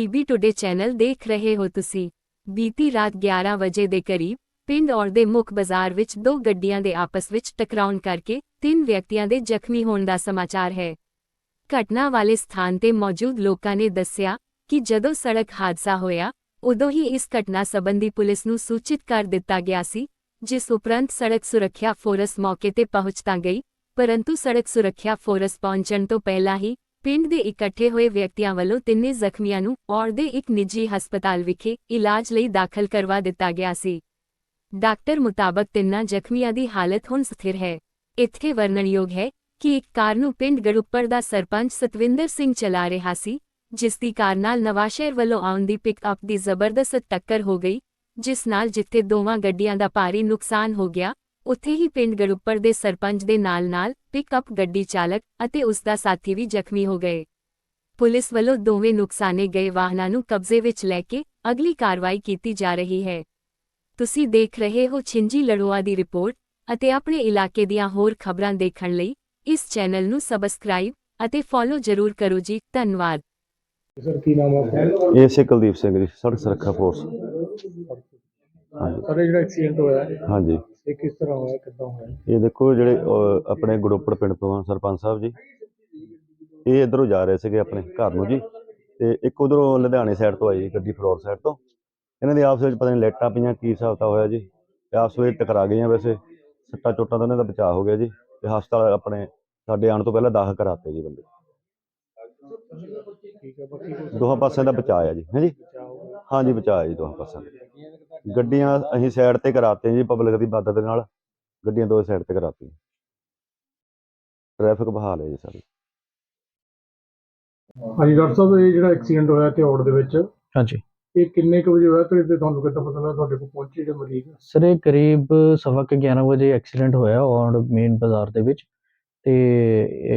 PB today channel ਦੇਖ ਰਹੇ ਹੋ ਤੁਸੀਂ। ਬੀਤੀ ਰਾਤ 11 ਵਜੇ ਦੇ ਕਰੀਬ ਪਿੰਡ ਔਰ ਦੇ ਮੁੱਖ ਬਾਜ਼ਾਰ ਵਿੱਚ ਦੋ ਗੱਡੀਆਂ ਦੇ ਆਪਸ ਵਿੱਚ ਟਕਰਾਉਣ ਕਰਕੇ ਤਿੰਨ ਵਿਅਕਤੀਆਂ ਦੇ ਜ਼ਖਮੀ ਹੋਣ ਦਾ ਸਮਾਚਾਰ ਹੈ। ਘਟਨਾ ਵਾਲੇ ਸਥਾਨ ਤੇ ਮੌਜੂਦ ਲੋਕਾਂ ਨੇ ਦੱਸਿਆ ਕਿ ਜਦੋਂ ਸੜਕ ਹਾਦਸਾ ਹੋਇਆ, ਉਦੋਂ ਹੀ ਇਸ ਘਟਨਾ ਸੰਬੰਧੀ ਪੁਲਿਸ ਨੂੰ ਸੂਚਿਤ ਕਰ ਦਿੱਤਾ ਗਿਆ ਸੀ, ਜਿਸ ਉਪਰੰਤ ਸੜਕ ਸੁਰੱਖਿਆ ਫੋਰਸ ਮੌਕੇ ਤੇ ਪਹੁੰਚ ਤਾਂ ਗਈ, ਪਰੰਤੂ ਸੜਕ ਸੁਰੱਖਿਆ ਫੋਰਸ ਪਹੁੰਚਣ ਤੋਂ ਪਹਿਲਾਂ ਹੀ ਪਿੰਡ ਦੇ ਇਕੱਠੇ ਹੋਏ ਵਿਅਕਤੀਆਂ ਵੱਲੋਂ ਤਿੰਨੇ ਜ਼ਖਮੀਆਂ ਨੂੰ ਔਰ ਦੇ ਇੱਕ ਨਿੱਜੀ ਹਸਪਤਾਲ ਵਿਖੇ ਇਲਾਜ ਲਈ ਦਾਖਲ ਕਰਵਾ ਦਿੱਤਾ ਗਿਆ ਸੀ। ਡਾਕਟਰ ਮੁਤਾਬਕ ਤਿੰਨਾਂ ਜ਼ਖਮੀਆਂ ਦੀ ਹਾਲਤ ਹੁਣ ਸਥਿਰ ਹੈ। ਇੱਥੇ ਵਰਣਨਯੋਗ ਹੈ ਕਿ ਇੱਕ ਕਾਰ ਨੂੰ ਪਿੰਡ ਗੜੁੱਪਰ ਦਾ ਸਰਪੰਚ ਸਤਵਿੰਦਰ ਸਿੰਘ ਚਲਾ ਰਿਹਾ ਸੀ, ਜਿਸ ਦੀ ਕਾਰ ਨਾਲ ਨਵਾਸ਼ਹਿਰ ਵੱਲੋਂ ਆਉਣ ਦੀ ਪਿਕਅਪ ਦੀ ਜ਼ਬਰਦਸਤ ਟੱਕਰ ਹੋ ਗਈ, ਜਿਸ ਨਾਲ ਜਿੱਥੇ ਦੋਵਾਂ ਗੱਡੀਆਂ ਦਾ ਭਾਰੀ ਨੁਕਸਾਨ ਹੋ ਗਿਆ ਉੱਥੇ ਹੀ ਪਿੰਡ ਗੜੁੱਪਰ ਦੇ ਸਰਪੰਚ ਦੇ ਨਾਲ-ਨਾਲ ਪਿਕਅਪ ਗੱਡੀ ਚਾਲਕ ਅਤੇ ਉਸ ਦਾ ਸਾਥੀ ਵੀ ਜ਼ਖਮੀ ਹੋ ਗਏ। ਪੁਲਿਸ ਵੱਲੋਂ ਦੋਵੇਂ ਨੁਕਸਾਨੇ ਗਏ ਵਾਹਨਾਂ ਨੂੰ ਕਬਜ਼ੇ ਵਿੱਚ ਲੈ ਕੇ ਅਗਲੀ ਕਾਰਵਾਈ ਕੀਤੀ ਜਾ ਰਹੀ ਹੈ। ਤੁਸੀਂ ਦੇਖ ਰਹੇ ਹੋ ਛਿੰਜੀ ਲੜੋਆ ਦੀ ਰਿਪੋਰਟ ਅਤੇ ਆਪਣੇ ਇਲਾਕੇ ਦੀਆਂ ਹੋਰ ਖਬਰਾਂ ਦੇਖਣ ਲਈ ਇਸ ਚੈਨਲ ਨੂੰ ਸਬਸਕ੍ਰਾਈਬ ਅਤੇ ਫੋਲੋ ਜ਼ਰੂਰ ਕਰੋ ਜੀ ਧੰਨਵਾਦ। ਸਰ ਕੀ ਨਾਮ ਹੈ ਆਪਣਾ? ਇਹ ਸੇ ਕੁਲਦੀਪ ਸਿੰਘ ਜੀ ਸੜਕ ਸੁਰੱਖਿਆ ਫੋਰਸ ਹਾਂਜੀ। ਸਰ ਜਿਹੜਾ ਐਕਸੀਡੈਂਟ ਹੋਇਆ ਹੈ, ਹਾਂਜੀ। ਇਹ ਕਿਸ ਤਰ੍ਹਾਂ ਹੋਇਆ ਕਿੱਦਾਂ ਹੋਇਆ? ਇਹ ਦੇਖੋ ਜਿਹੜੇ ਅਹ, ਆਪਣੇ ਗੜੋਪੜ ਪਿੰਡ ਤੋਂ ਆ ਸਰਪੰਚ ਸਾਹਿਬ ਜੀ ਇਹ ਇਧਰੋਂ ਜਾ ਰਹੇ ਸੀਗੇ ਆਪਣੇ ਘਰ ਨੂੰ ਜੀ ਤੇ ਇੱਕ ਉਧਰੋਂ ਲੁਧਿਆਣੇ ਸਾਈਡ ਤੋਂ ਆਈ ਗੱਡੀ ਫਲੋਰ ਸਾਈਡ ਤੋਂ। ਇਹਨਾਂ ਦੀ ਆਪਸ ਵਿੱਚ ਪਤਾ ਨਹੀਂ ਲਾਈਟਾਂ ਪਈਆਂ ਕੀ ਹਿਸਾਬ ਤਾਂ ਹੋਇਆ ਜੀ। ਤੇ ਆਪਸ ਵਿੱਚ ਟਕਰਾ ਗਈਆਂ ਵੈਸੇ ਸੱਟਾਂ ਚੋਟਾਂ ਤੋਂ ਇਹਨਾਂ ਦਾ ਬਚਾਅ ਹੋ ਗਿਆ ਜੀ ਤੇ ਹਸਪਤਾਲ ਆਪਣੇ ਸਾਡੇ ਆਉਣ ਤੋਂ ਪਹਿਲਾਂ ਦਾਖਲ ਕਰਾਤੇ ਜੀ ਬੰਦੇ। ਠੀਕ ਹੈ ਬਾਕੀ ਕੋਈ ਦੋਹਾਂ ਪਾਸਿਆਂ ਦਾ ਬਚਾਅ ਆ ਜੀ ਹੈ ਜੀ? ਬਚਾਅ ਹੋਇਆ। ਹਾਂਜੀ ਬਚਾਅ ਜੀ ਦੋਹਾਂ ਪਾਸਿਆਂ ਦਾ। ਗੱਡੀਆਂ ਅਸੀਂ ਸਾਈਡ ਤੇ ਕਰਾਤੀਆਂ ਜੀ ਪਬਲਿਕ ਦੀ ਮਦਦ ਦੇ ਨਾਲ। ਗੱਡੀਆਂ ਦੋ ਸਾਈਡ ਤੇ ਕਰਾਤੀਆਂ। ਟ੍ਰੈਫਿਕ ਬਹਾਲ ਹੈ ਜੀ ਸਾਰੀ। ਹਾਂਜੀ ਡਾਕਟਰ ਸਾਹਿਬ ਇਹ ਜਿਹੜਾ ਐਕਸੀਡੈਂਟ ਹੋਇਆ ਤੇ ਔੜ ਦੇ ਵਿੱਚ ਹਾਂਜੀ। ਇਹ ਕਿੰਨੇ ਕੁ ਵਜੇ ਹੋਇਆ? ਤੇ ਤੇ ਤੁਹਾਨੂੰ ਕਿੱਦਾਂ ਪਤਾ ਲੱਗਾ? ਤੁਹਾਡੇ ਕੋਲ ਪਹੁੰਚੇ ਜਿਹੜੇ ਮਰੀਜ਼? ਸਰ ਇਹ ਕਰੀਬ ਸਵਾ ਕੁ 11 ਵਜੇ ਐਕਸੀਡੈਂਟ ਹੋਇਆ ਔਨ ਮੇਨ ਬਾਜ਼ਾਰ ਦੇ ਵਿੱਚ। ਤੇ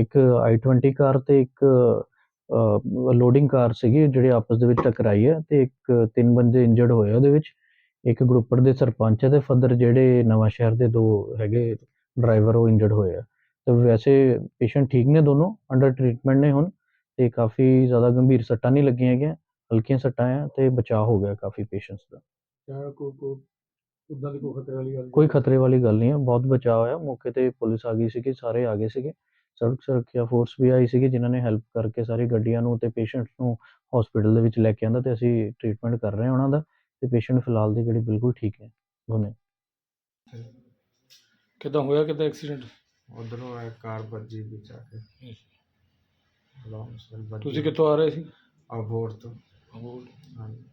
ਇੱਕ i20 ਕਾਰ ਤੇ ਇੱਕ ਲੋਡਿੰਗ ਕਾਰ ਸੀਗੀ ਜਿਹੜੇ ਆਪਸ ਦੇ ਵਿੱਚ ਟਕਰਾਈ ਹੈ। ਤੇ ਇੱਕ ਤਿੰਨ ਬੰਦੇ ਇੰਜਰਡ ਹੋਏ ਉਹਦੇ ਵਿੱਚ। ਇੱਕ ਗਰੁੱਪਰ ਦੇ ਸਰਪੰਚ ਤੇ ਫਦਰ ਜਿਹੜੇ ਨਵਾਂ ਸ਼ਹਿਰ ਦੇ ਦੋ ਹੈਗੇ ਡਰਾਈਵਰ ਉਹ ਇੰਜਰਡ ਹੋਏ ਆ। ਤੇ ਵੈਸੇ ਪੇਸ਼ੈਂਟ ਠੀਕ ਨੇ ਦੋਨੋਂ ਅੰਡਰ ਟ੍ਰੀਟਮੈਂਟ ਨੇ ਹੁਣ ਤੇ ਕਾਫੀ ਜ਼ਿਆਦਾ ਗੰਭੀਰ ਸੱਟਾਂ ਨਹੀਂ ਲੱਗੀਆਂ ਹੈਗੀਆਂ ਹਲਕੀਆਂ ਸੱਟਾਂ ਆ ਤੇ ਬਚਾਅ ਹੋ ਗਿਆ ਕਾਫੀ ਪੇਸ਼ੈਂਟਸ ਦਾ। ਕੋਈ ਖਤਰੇ ਵਾਲੀ ਗੱਲ ਨਹੀਂ। ਹੈ ਬਹੁਤ ਬਚਾਅ ਹੋਇਆ। ਮੌਕੇ ਤੇ ਪੁਲਿਸ ਆ ਗਈ ਸੀਗੀ ਸਾਰੇ ਆ ਗਏ ਸੀਗੇ। ਸੜਕ ਸੁਰੱਖਿਆ ਫੋਰਸ ਵੀ ਆਈ ਸੀਗੀ ਜਿਨ੍ਹਾਂ ਨੇ ਹੈਲਪ ਕਰਕੇ ਸਾਰੀ ਗੱਡੀਆਂ ਨੂੰ ਤੇ ਪੇਸ਼ੈਂਟਸ ਨੂੰ ਹਸਪੀਟਲ ਦੇ ਵਿੱਚ ਲੈ ਕੇ ਆਂਦਾ ਤੇ ਅਸੀਂ ਟ੍ਰੀਟਮੈਂਟ ਕਰ ਰਹੇ ਹਾਂ ਉਹਨਾਂ ਦਾ। ਤੇ ਪੇਸ਼ੈਂਟ ਫਿਲਹਾਲ ਦੀ ਜਿਹੜੀ ਬਿਲਕੁਲ ਠੀਕ ਹੈ। ਦੋਨੇ ਕਿੱਦਾਂ ਹੋਇਆ ਕਿੱਦਾਂ ਐਕਸੀਡੈਂਟ ਉਧਰੋਂ ਆਇਆ ਕਾਰ ਵੱਜੀ ਵਿੱਚ ਆ ਕੇ। ਲੌਂਗ ਸਰ ਵੱਜੀ ਤੁਸੀਂ ਕਿੱਥੋਂ ਆ ਰਹੇ ਸੀ? ਅਬੋਰ ਤੋਂ। ਹਾਂਜੀ।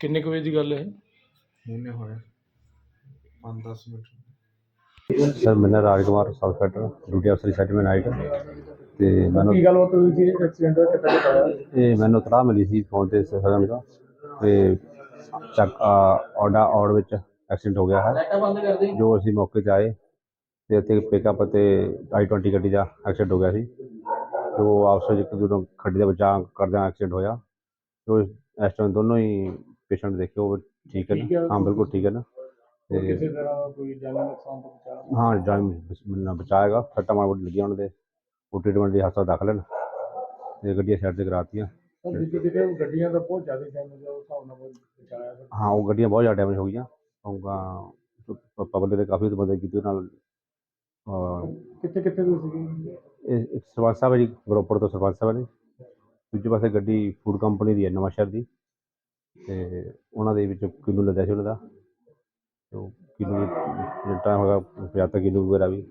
ਕਿੰਨੇ ਕੁ ਵਜੇ ਦੀ ਗੱਲ ਹੈ ਹੁਣੇ ਹੋਇਆ। 5-10 ਮਿੰਟ। ਸਰ ਮੇਰਾ ਰਾਜ ਕੁਮਾਰ ਸਬ ਡਿਊਟੀ ਅਫਸਰ ਸੈਟਲਮੈਂਟ ਨਾਈਟ ਤੇ ਮੈਨੂੰ ਕੀ ਗੱਲ ਹੋਈ ਸੀ? ਐਕਸੀਡੈਂਟ ਹੋਇਆ ਕਿੱਦਾਂ ਹੋਇਆ ਇਹ ਮੈਨੂੰ ਤਲਾਹ ਮਿਲੀ ਸੀ ਫੋਨ ਤੇ ਸਫਰਮ ਦਾ। ਤੇ ਚੱਕ ਔਡਾ ਔੜ ਵਿੱਚ ਐਕਸੀਡੈਂਟ ਹੋ ਗਿਆ ਹੈ। ਜੋ ਅਸੀਂ ਮੌਕੇ ਤੇ ਆਏ ਤੇ ਇੱਥੇ ਪਿਕਅਪ ਤੇ i20 ਗੱਡੀ ਦਾ ਐਕਸੀਡੈਂਟ ਹੋ ਗਿਆ ਸੀ। ਜੋ ਆਪਸ ਵਿੱਚ ਇੱਕ ਦੂਜੇ ਨੂੰ ਖੱਡੀ ਦਾ ਬਚਾਅ ਕਰਦਿਆਂ ਐਕਸੀਡੈਂਟ ਹੋਇਆ। ਜੋ ਇਸ ਟਾਈਮ ਦੋਨੋਂ ਹੀ ਪੇਸ਼ੈਂਟ ਦੇਖੇ ਉਹ ਠੀਕ ਹੈ। ਹੈ। ਨਾ? ਬਿਲਕੁਲ ਠੀਕ ਹੈ ਨਾ। ਤੇ ਕਿਸੇ ਤਰ੍ਹਾਂ ਕੋਈ ਜਾਨੀ ਨੁਕਸਾਨ ਤੋਂ ਬਚਾ ਹਾਂ ਜਾਨ ਮੈਨੂੰ ਬਚਾਏਗਾ। ਸੱਟਾਂ ਮਾਰ ਲੱਗੀਆਂ ਉਹਨਾਂ ਦੇ। ਉਹ ਟ੍ਰੀਟਮੈਂਟ ਦੀ ਹਸਪਤਾਲ ਦਾਖਲ ਹਨ। ਤੇ ਗੱਡੀਆਂ ਸਾਈਡ ਤੇ ਕਰਾਤੀਆਂ। ਸਰ ਜਿੱਥੇ ਜਿੱਥੇ ਗੱਡੀਆਂ ਦਾ ਬਹੁਤ ਜ਼ਿਆਦਾ ਡੈਮੇਜ ਹੈ ਉਸ ਹਿਸਾਬ ਨਾਲ ਬਹੁਤ ਬਚਾਇਆ ਸਰ ਹਾਂ ਉਹ ਗੱਡੀਆਂ ਬਹੁਤ ਜ਼ਿਆਦਾ ਡੈਮੇਜ ਹੋ ਗਈਆਂ। ਕਿਉਂਕਿ ਪਬਲਿਕ ਦੇ ਕਾਫੀ ਮਦਦ ਕੀਤੀ ਉਹਦੇ ਨਾਲ ਅਹ, ਕਿੱਥੇ ਕਿੱਥੇ ਦੀ ਸੀਗੀ? ਇਹ ਇੱਕ ਸਰਪੰਚ ਸਾਹਿਬ ਹੈ ਜੀ ਗਰੋਪੜ ਤੋਂ ਸਰਪੰਚ ਸਾਹਿਬ ਨੇ। ਦੂਜੇ ਪਾਸੇ ਗੱਡੀ ਫੂਡ ਕੰਪਨੀ ਦੀ ਹੈ ਨਵਾਂ ਸ਼ਹਿਰ ਦੀ। ਤੇ ਉਹਨਾਂ ਦੇ ਵਿੱਚ ਕਿਲੋ ਲੱਦਿਆ ਸੀ ਉਹਨਾਂ ਦਾ। ਤੇ ਉਹ ਕਿਲੋ ਜਿੱਟਾ ਹੋਗਾ 75 ਕਿਲੋ ਵਗੈਰਾ ਵੀ।